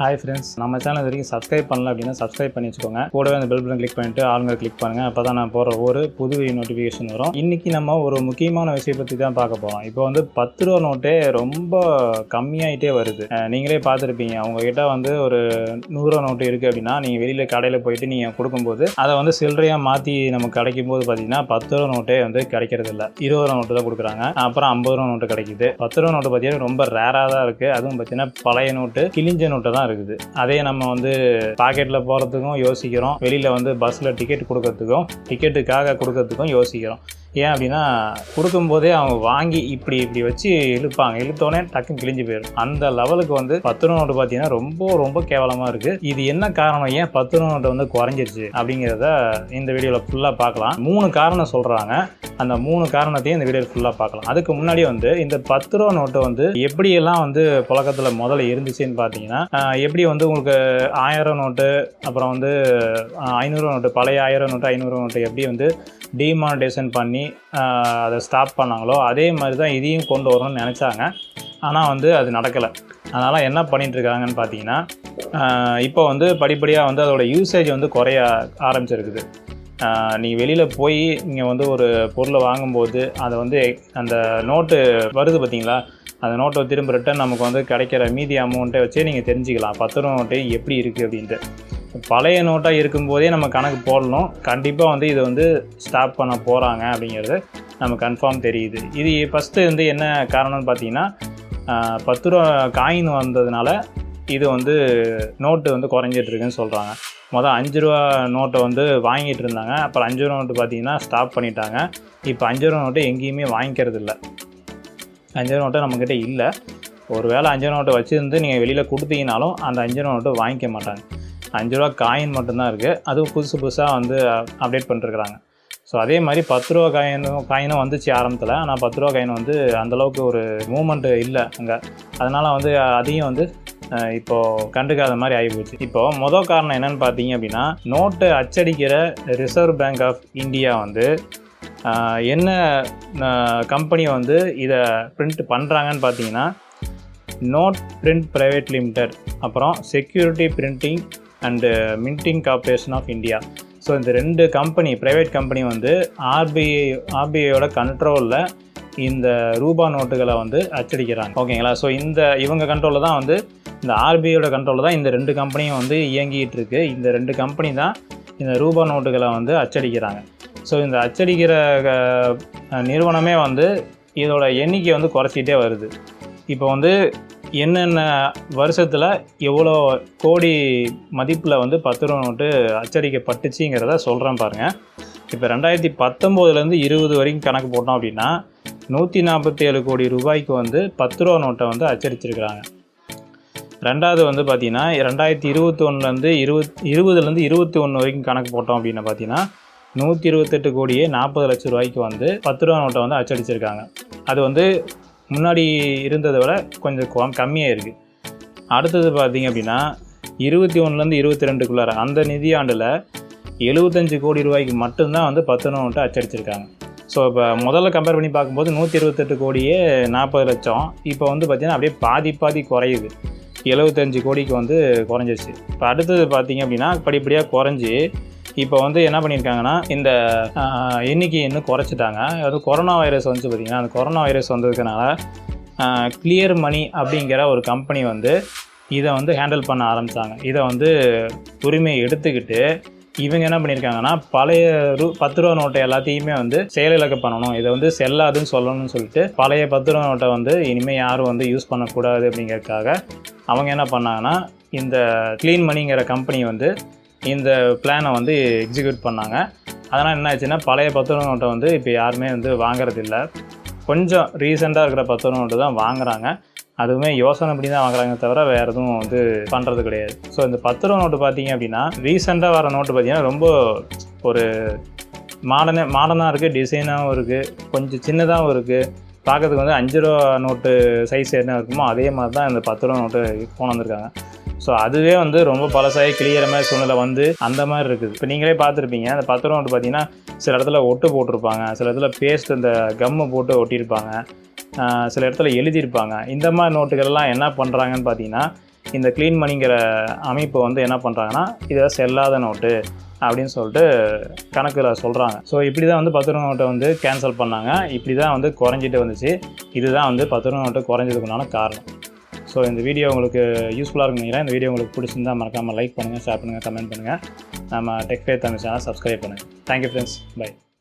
Hi friends நம்ம channel வரைக்கும் subscribe பண்ணல அப்படின்னா சப்ஸ்கிரைப் பண்ணி வச்சுக்கோங்க. கூடவே அந்த பெல் பட்டன் கிளிக் பண்ணிட்டு ஆளுங்க கிளிக் பண்ணுங்க. அப்போ தான் நான் போகிற ஒரு புது நோட்டிஃபிகேஷன் வரும். இன்னைக்கு நம்ம ஒரு முக்கியமான விஷயம் பற்றி தான் பார்க்க போகிறோம் இப்போ வந்து பத்து ரூபா நோட்டே ரொம்ப கம்மியாயிட்டே வருது. நீங்களே பார்த்துருப்பீங்க. உங்ககிட்ட வந்து ஒரு நூறுரூவா நோட்டு இருக்குது அப்படின்னா நீங்கள் வெளியில் கடையில் போயிட்டு நீங்கள் கொடுக்கும்போது அதை வந்து சில்லறையாக மாற்றி நமக்கு கிடைக்கும் போது பார்த்தீங்கன்னா பத்து ரூபா நோட்டே வந்து கிடைக்கிறது இல்லை. இருபது ரூபா நோட்டு தான் கொடுக்குறாங்க. அப்புறம் ஐம்பது ரூபா நோட்டு கிடைக்குது. பத்து ரூபா நோட்டு பார்த்தீங்கன்னா ரொம்ப ரேராக தான் இருக்குது அதுவும் பார்த்தீங்கன்னா பழைய நோட்டு கிழிஞ்ச நோட்டு தான் இருக்குது. அதே நம்ம வந்து பாக்கெட்டில் போகிறதுக்கும் யோசிக்கிறோம். வெளியில் வந்து பஸ்ஸில் டிக்கெட் கொடுக்கறதுக்கும் டிக்கெட்டுக்காக கொடுக்கறதுக்கும் யோசிக்கிறோம். ஏன் அப்படின்னா கொடுக்கும்போதே அவங்க வாங்கி இப்படி இப்படி வச்சு இழுப்பாங்க. இழுத்தோடனே டக்குன்னு கிழிஞ்சு போயிடும். அந்த லெவலுக்கு வந்து பத்து ரூபா நோட்டு பார்த்தீங்கன்னா ரொம்ப ரொம்ப கேவலமாக இருக்குது இது என்ன காரணம்? ஏன் பத்து ரூபா நோட்டு வந்து குறைஞ்சிருச்சு? அப்படிங்கிறத இந்த வீடியோவில் ஃபுல்லாக பார்க்கலாம். மூணு காரணம் சொல்கிறாங்க அந்த மூணு காரணத்தையும் இந்த வீடியோ ஃபுல்லாக பார்க்கலாம். அதுக்கு முன்னாடி வந்து இந்த பத்து ரூபா நோட்டு வந்து எப்படியெல்லாம் வந்து புழக்கத்தில் முதல்ல இருந்துச்சுன்னு பார்த்தீங்கன்னா எப்படி வந்து உங்களுக்கு ஆயிரம் நோட்டு அப்புறம் வந்து ஐநூறுரூவா நோட்டு பழைய ஆயிரம் நோட்டு ஐநூறுரூவா நோட்டு எப்படி வந்து டிமானிட்டேஷன் பண்ணி அதை ஸ்டாப் பண்ணாங்களோ அதே மாதிரி தான் இதையும் கொண்டு வரணும்னு நினச்சாங்க. ஆனால் வந்து அது நடக்கலை. அதனால் என்ன பண்ணிகிட்ருக்காங்கன்னு பார்த்தீங்கன்னா இப்போ வந்து படிப்படியாக வந்து அதோட யூசேஜ் வந்து குறைய ஆரம்பிச்சிருக்குது. நீங்கள் வெளியில் போய் நீங்கள் வந்து ஒரு பொருளை வாங்கும்போது அதை வந்து அந்த நோட்டு வருது பார்த்தீங்களா அந்த நோட்டை திரும்ப ரிட்டன் நமக்கு வந்து கிடைக்கிற மீதி அமௌண்ட்டை வச்சே நீங்கள் தெரிஞ்சுக்கலாம். பத்து ரூபா நோட்டு எப்படி இருக்குது அப்படின்ட்டு. பழைய நோட்டாக இருக்கும்போதே நம்ம கணக்கு போடணும். கண்டிப்பாக வந்து இதை வந்து ஸ்டாப் பண்ண போகிறாங்க அப்படிங்கிறது நம்ம கன்ஃபார்ம் தெரியுது. இது ஃபஸ்ட்டு வந்து என்ன காரணம்னு பார்த்தீங்கன்னா பத்து ரூபா காயின் வந்ததுனால இது வந்து நோட்டு வந்து குறைஞ்சிட்ருக்குன்னு சொல்கிறாங்க மொதல் அஞ்சு ரூபா நோட்டை வந்து வாங்கிட்டு இருந்தாங்க. அப்புறம் அஞ்சு ரூபா நோட்டு பார்த்தீங்கன்னா ஸ்டாப் பண்ணிட்டாங்க. இப்போ அஞ்சு ரூபா நோட்டு எங்கேயுமே வாங்கிக்கிறது இல்லை அஞ்சு ரூபா நோட்டை நம்மக்கிட்ட இல்லை. ஒரு வேளை அஞ்சு ரூபா நோட்டை வச்சுருந்து நீங்கள் வெளியில் கொடுத்தீங்கனாலும் அந்த அஞ்சு ரூபா நோட்டு வாங்கிக்க மாட்டாங்க. அஞ்சு ரூபா காயின் மட்டும்தான் இருக்குது அதுவும் புதுசு புதுசாக வந்து அப்டேட் பண்ணிருக்கிறாங்க. ஸோ அதே மாதிரி பத்து ரூபா காயினும் காயினும் வந்துச்சு ஆரம்பத்தில். ஆனால் பத்து ரூபா காயின் வந்து அந்தளவுக்கு ஒரு மூமெண்ட்டு இல்லை அங்கே. அதனால் வந்து அதையும் வந்து இப்போ கண்டுக்காத மாதிரி ஆகிப்போச்சு இப்போ மொதல் காரணம் என்னன்னு பார்த்தீங்க அப்படின்னா நோட்டு அச்சடிக்கிற ரிசர்வ் பேங்க் ஆஃப் இந்தியா வந்து என்ன கம்பெனி வந்து இதை பிரிண்ட் பண்ணுறாங்கன்னு பார்த்தீங்கன்னா நோட் பிரிண்ட் ப்ரைவேட் லிமிடெட் அப்புறம் security printing and minting corporation of India so இந்த ரெண்டு கம்பெனி ப்ரைவேட் கம்பெனி வந்து ஆர்பிஐ ஆர்பிஐயோட கண்ட்ரோலில் இந்த ரூபா நோட்டுகளை வந்து அச்சடிக்கிறாங்க. ஓகேங்களா ஸோ இந்த இவங்க கண்ட்ரோலில் தான் வந்து இந்த ஆர்பிஐயோட கண்ட்ரோலில் தான் இந்த ரெண்டு கம்பெனியும் வந்து இயங்கிட்டு இருக்கு. இந்த ரெண்டு கம்பெனி தான் இந்த ரூபா நோட்டுகளை வந்து அச்சடிக்கிறாங்க. ஸோ இந்த அச்சடிக்கிற நிறுவனமே வந்து இதோட எண்ணிக்கை வந்து குறைச்சிக்கிட்டே வருது. இப்போ வந்து என்னென்ன வருஷத்தில் எவ்வளோ கோடி மதிப்பில் வந்து பத்து ரூபா நோட்டு அச்சடிக்கப்பட்டுச்சுங்கிறத சொல்கிறேன் பாருங்கள் இப்போ ரெண்டாயிரத்தி பத்தொம்போதுலேருந்து இருபது வரைக்கும் கணக்கு போட்டோம் அப்படின்னா நூற்றி நாற்பத்தி ஏழு கோடி ரூபாய்க்கு வந்து பத்து ரூபா நோட்டை வந்து அச்சடிச்சிருக்கிறாங்க. ரெண்டாவது வந்து பார்த்தீங்கன்னா ரெண்டாயிரத்தி இருபத்தி ஒன்றுலேருந்து இருபத் இருபதுலேருந்து இருபத்தி ஒன்று வரைக்கும் கணக்கு போட்டோம் அப்படின்னு பார்த்தீங்கன்னா நூற்றி இருபத்தெட்டு கோடியே நாற்பது லட்சம் ரூபாய்க்கு வந்து பத்து ரூபா நோட்டை வந்து அச்சடிச்சிருக்காங்க. அது வந்து முன்னாடி இருந்ததை விட கொஞ்சம் கம்மியாக இருக்குது அடுத்தது பார்த்தீங்க அப்படின்னா இருபத்தி ஒன்றுலேருந்து இருபத்தி ரெண்டுக்குள்ளார அந்த நிதியாண்டில் எழுபத்தஞ்சு கோடி ரூபாய்க்கு மட்டும்தான் வந்து பத்து ரூபா நோட்டை அச்சடிச்சிருக்காங்க. ஸோ இப்போ முதல்ல கம்பேர் பண்ணி பார்க்கும்போது நூற்றி இருபத்தெட்டு கோடியே நாற்பது லட்சம். இப்போ வந்து பார்த்திங்கன்னா அப்படியே பாதி பாதி குறையுது. எழுபத்தஞ்சு கோடிக்கு வந்து குறைஞ்சிருச்சு. இப்போ அடுத்தது பார்த்தீங்க அப்படின்னா படிப்படியாக குறைஞ்சி இப்போ வந்து என்ன பண்ணியிருக்காங்கன்னா இந்த எண்ணிக்கை இன்னும் குறைச்சிட்டாங்க. அது கொரோனா வைரஸ் வந்துச்சு பார்த்தீங்கன்னா அந்த கொரோனா வைரஸ் வந்ததுனால கிளியர் மணி அப்படிங்கிற ஒரு கம்பெனி வந்து இதை வந்து ஹேண்டில் பண்ண ஆரம்பித்தாங்க இதை வந்து உரிமையை எடுத்துக்கிட்டு இவங்க என்ன பண்ணியிருக்காங்கன்னா பழைய ரூ பத்து ரூபா நோட்டை எல்லாத்தையுமே வந்து செயலிழக்க பண்ணணும். இதை வந்து செல்லாதுன்னு சொல்லணும்னு சொல்லிட்டு பழைய பத்து ரூபா நோட்டை வந்து இனிமேல் யாரும் வந்து யூஸ் பண்ணக்கூடாது அப்படிங்கிறதுக்காக அவங்க என்ன பண்ணாங்கன்னா இந்த க்ளீன் மணிங்கிற கம்பெனி வந்து இந்த பிளானை வந்து எக்ஸிக்யூட் பண்ணாங்க. அதனால் என்ன ஆச்சுன்னா பழைய பத்திரம் நோட்டை வந்து இப்போ யாருமே வந்து வாங்குறதில்ல. கொஞ்சம் ரீசெண்டாக இருக்கிற பத்திரம் நோட்டு தான் வாங்குறாங்க. அதுவுமே யோசனை பண்ணி தான் வாங்குறாங்க தவிர வேறு எதுவும் வந்து பண்ணுறது கிடையாது. ஸோ இந்த பத்து ரூபா நோட்டு பார்த்தீங்க அப்படின்னா ரீசெண்டாக வர நோட்டு பார்த்தீங்கன்னா ரொம்ப ஒரு மாடர்னே மாடனாக இருக்குது டிசைனாகவும் இருக்குது கொஞ்சம் சின்னதாகவும் இருக்குது பார்க்கறதுக்கு வந்து அஞ்சு ரூபா நோட்டு சைஸ் என்ன இருக்குமோ அதே மாதிரி தான் இந்த பத்து ரூபா நோட்டு கொண்டு வந்திருக்காங்க. ஸோ அதுவே வந்து ரொம்ப பழசாகி கிளியர் மாதிரி சூழ்நிலை வந்து அந்த மாதிரி இருக்குது. இப்போ நீங்களே பார்த்துருப்பீங்க அந்த பத்து ரூபா நோட்டு பார்த்தீங்கன்னா சில இடத்துல ஒட்டு போட்டிருப்பாங்க சில இடத்துல பேஸ்ட் இந்த கம்மு போட்டு ஒட்டியிருப்பாங்க சில இடத்துல எழுதியிருப்பாங்க. இந்த மாதிரி நோட்டுகள்லாம் என்ன பண்ணுறாங்கன்னு பார்த்தீங்கன்னா இந்த க்ளீன் மணிங்கிற அமைப்பு வந்து என்ன பண்ணுறாங்கன்னா இதை செல்லாத நோட்டு அப்படின்னு சொல்லிட்டு கணக்கில் சொல்கிறாங்க ஸோ இப்படி தான் வந்து பத்து நோட்டை வந்து கேன்சல் பண்ணாங்க. இப்படி தான் வந்து குறைஞ்சிட்டு வந்துச்சு. இதுதான் வந்து பத்து ரூபா நோட்டு குறைஞ்சதுக்குண்டான காரணம். ஸோ இந்த வீடியோ உங்களுக்கு யூஸ்ஃபுல்லாக இருக்கும் இந்த வீடியோ உங்களுக்கு பிடிச்சிருந்தா மறக்காமல் லைக் பண்ணுங்கள் ஷேர் பண்ணுங்கள் கமெண்ட் பண்ணுங்கள் நம்ம டெக்ஃபே தமிழ் சேனல் சப்ஸ்கிரைப் பண்ணுங்கள் தேங்க்யூ ஃப்ரெண்ட்ஸ் பை